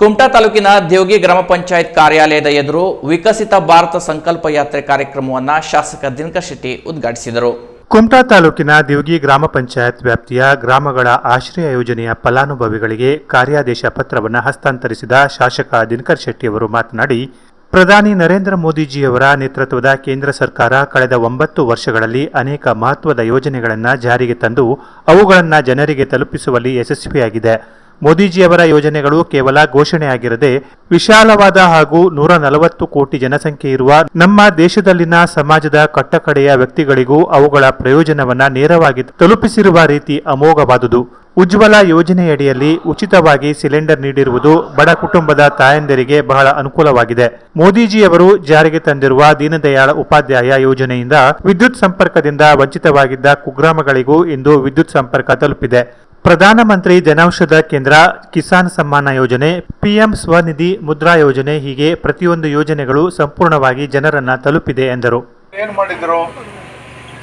ಕುಮಟಾ ತಾಲೂಕಿನ ದೇವಗಿ ಗ್ರಾಮ ಪಂಚಾಯತ್ ಕಾರ್ಯಾಲಯದ ಎದುರು ವಿಕಸಿತ ಭಾರತ ಸಂಕಲ್ಪ ಯಾತ್ರೆ ಕಾರ್ಯಕ್ರಮವನ್ನು ಶಾಸಕ ದಿನಕರ್ ಶೆಟ್ಟಿ ಉದ್ಘಾಟಿಸಿದರು. ಕುಮಟಾ ತಾಲೂಕಿನ ದಿವಗಿ ಗ್ರಾಮ ಪಂಚಾಯತ್ ವ್ಯಾಪ್ತಿಯ ಗ್ರಾಮಗಳ ಆಶ್ರಯ ಯೋಜನೆಯ ಫಲಾನುಭವಿಗಳಿಗೆ ಕಾರ್ಯಾದೇಶ ಪತ್ರವನ್ನು ಹಸ್ತಾಂತರಿಸಿದ ಶಾಸಕ ದಿನಕರ್ ಶೆಟ್ಟಿ ಅವರು ಮಾತನಾಡಿ, ಪ್ರಧಾನಿ ನರೇಂದ್ರ ಮೋದಿಜಿಯವರ ನೇತೃತ್ವದ ಕೇಂದ್ರ ಸರ್ಕಾರ ಕಳೆದ ಒಂಬತ್ತು ವರ್ಷಗಳಲ್ಲಿ ಅನೇಕ ಮಹತ್ವದ ಯೋಜನೆಗಳನ್ನು ಜಾರಿಗೆ ತಂದು ಅವುಗಳನ್ನು ಜನರಿಗೆ ತಲುಪಿಸುವಲ್ಲಿ ಯಶಸ್ವಿಯಾಗಿದೆ. ಮೋದಿಜಿಯವರ ಯೋಜನೆಗಳು ಕೇವಲ ಘೋಷಣೆಯಾಗಿರದೆ ವಿಶಾಲವಾದ ಹಾಗೂ ನೂರ ನಲವತ್ತು ಕೋಟಿ ಜನಸಂಖ್ಯೆ ಇರುವ ನಮ್ಮ ದೇಶದಲ್ಲಿನ ಸಮಾಜದ ಕಟ್ಟಕಡೆಯ ವ್ಯಕ್ತಿಗಳಿಗೂ ಅವುಗಳ ಪ್ರಯೋಜನವನ್ನ ನೇರವಾಗಿ ತಲುಪಿಸಿರುವ ರೀತಿ ಅಮೋಘವಾದುದು. ಉಜ್ವಲ ಯೋಜನೆಯಡಿಯಲ್ಲಿ ಉಚಿತವಾಗಿ ಸಿಲಿಂಡರ್ ನೀಡಿರುವುದು ಬಡ ಕುಟುಂಬದ ತಾಯಂದಿರಿಗೆ ಬಹಳ ಅನುಕೂಲವಾಗಿದೆ. ಮೋದಿಜಿಯವರು ಜಾರಿಗೆ ತಂದಿರುವ ದೀನದಯಾಳ ಉಪಾಧ್ಯಾಯ ಯೋಜನೆಯಿಂದ ವಿದ್ಯುತ್ ಸಂಪರ್ಕದಿಂದ ವಂಚಿತವಾಗಿದ್ದ ಕುಗ್ರಾಮಗಳಿಗೂ ಇಂದು ವಿದ್ಯುತ್ ಸಂಪರ್ಕ ತಲುಪಿದೆ. ಪ್ರಧಾನಮಂತ್ರಿ ಜನೌಷಧ ಕೇಂದ್ರ ಕಿಸಾನ್ ಸಮ್ಮಾನ ಯೋಜನೆ, ಪಿಎಂ ಸ್ವನಿಧಿ ಮುದ್ರಾ ಯೋಜನೆ ಹೀಗೆ ಪ್ರತಿಯೊಂದು ಯೋಜನೆಗಳು ಸಂಪೂರ್ಣವಾಗಿ ಜನರನ್ನ ತಲುಪಿದೆ ಎಂದರು. ಏನ್ ಮಾಡಿದ್ರು?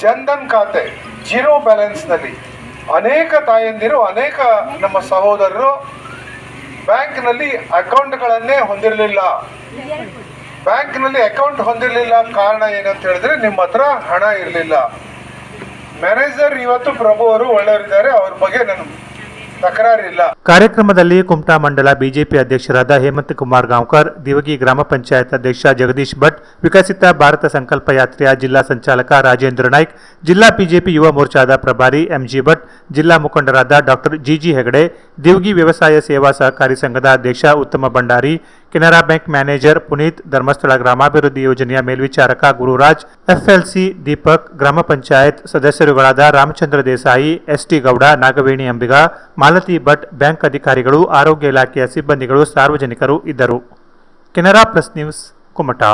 ಜನ್ಧನ್ ಖಾತೆ, ಜೀರೋ ಬ್ಯಾಲೆನ್ಸ್ನಲ್ಲಿ ಅನೇಕ ತಾಯಂದಿರು, ಅನೇಕ ನಮ್ಮ ಸಹೋದರರು ಬ್ಯಾಂಕ್ನಲ್ಲಿ ಅಕೌಂಟ್ಗಳನ್ನೇ ಹೊಂದಿರಲಿಲ್ಲ. ಬ್ಯಾಂಕ್ನಲ್ಲಿ ಅಕೌಂಟ್ ಹೊಂದಿರಲಿಲ್ಲ. ಕಾರಣ ಏನಂತ ಹೇಳಿದ್ರೆ ನಿಮ್ಮ ಹತ್ರ ಹಣ ಇರಲಿಲ್ಲ. ಮ್ಯಾನೇಜರ್ ಇವತ್ತು ಪ್ರಭು ಅವರು ಒಳ್ಳೆಯವರಿದ್ದಾರೆ, ಅವ್ರ ಬಗ್ಗೆ ನಾನು ತಕರಾರಿಲ್ಲ. ಕಾರ್ಯಕ್ರಮದಲ್ಲಿ ಕುಮಟಾ ಮಂಡಲ ಬಿಜೆಪಿ ಅಧ್ಯಕ್ಷರಾದ ಹೇಮಂತ್ ಕುಮಾರ್ ಗಾಂವ್ಕರ್, ದಿವಗಿ ಗ್ರಾಮ ಪಂಚಾಯತ್ ಅಧ್ಯಕ್ಷ ಜಗದೀಶ್ ಭಟ್, ವಿಕಸಿತ ಭಾರತ ಸಂಕಲ್ಪ ಯಾತ್ರೆಯ ಜಿಲ್ಲಾ ಸಂಚಾಲಕ ರಾಜೇಂದ್ರ ನಾಯ್ಕ್, ಜಿಲ್ಲಾ ಬಿಜೆಪಿ ಯುವ ಮೋರ್ಚಾದ ಪ್ರಭಾರಿ ಎಂಜಿ ಭಟ್, ಜಿಲ್ಲಾ ಮುಖಂಡರಾದ ಡಾಕ್ಟರ್ ಜಿಜಿ ಹೆಗಡೆ, ದಿವಗಿ ವ್ಯವಸಾಯ ಸೇವಾ ಸಹಕಾರಿ ಸಂಘದ ಅಧ್ಯಕ್ಷ ಉತ್ತಮ ಭಂಡಾರಿ ಕೆನರಾ ಬ್ಯಾಂಕ್ ಮ್ಯಾನೇಜರ್ ಪುನೀತ್ ಧರ್ಮಸ್ಥಳ ಗ್ರಾಮಾಭಿವೃದ್ಧಿ ಯೋಜನೆಯ ಮೇಲ್ವಿಚಾರಕ ಗುರುರಾಜ್, ಎಫ್ಎಲ್ಸಿ ದೀಪಕ್, ಗ್ರಾಮ ಪಂಚಾಯತ್ ಸದಸ್ಯರುಗಳಾದ ರಾಮಚಂದ್ರ ದೇಸಾಯಿ ಎಸ್ಟಿ ಗೌಡ ನಾಗವೇಣಿ ಅಂಬಿಗ, ಮಾಲತಿ ಭಟ್, ಬ್ಯಾಂಕ್ ಅಧಿಕಾರಿಗಳು, ಆರೋಗ್ಯ ಇಲಾಖೆಯ ಸಿಬ್ಬಂದಿಗಳು, ಸಾರ್ವಜನಿಕರು ಇದ್ದರು. Canara plus news Kumta.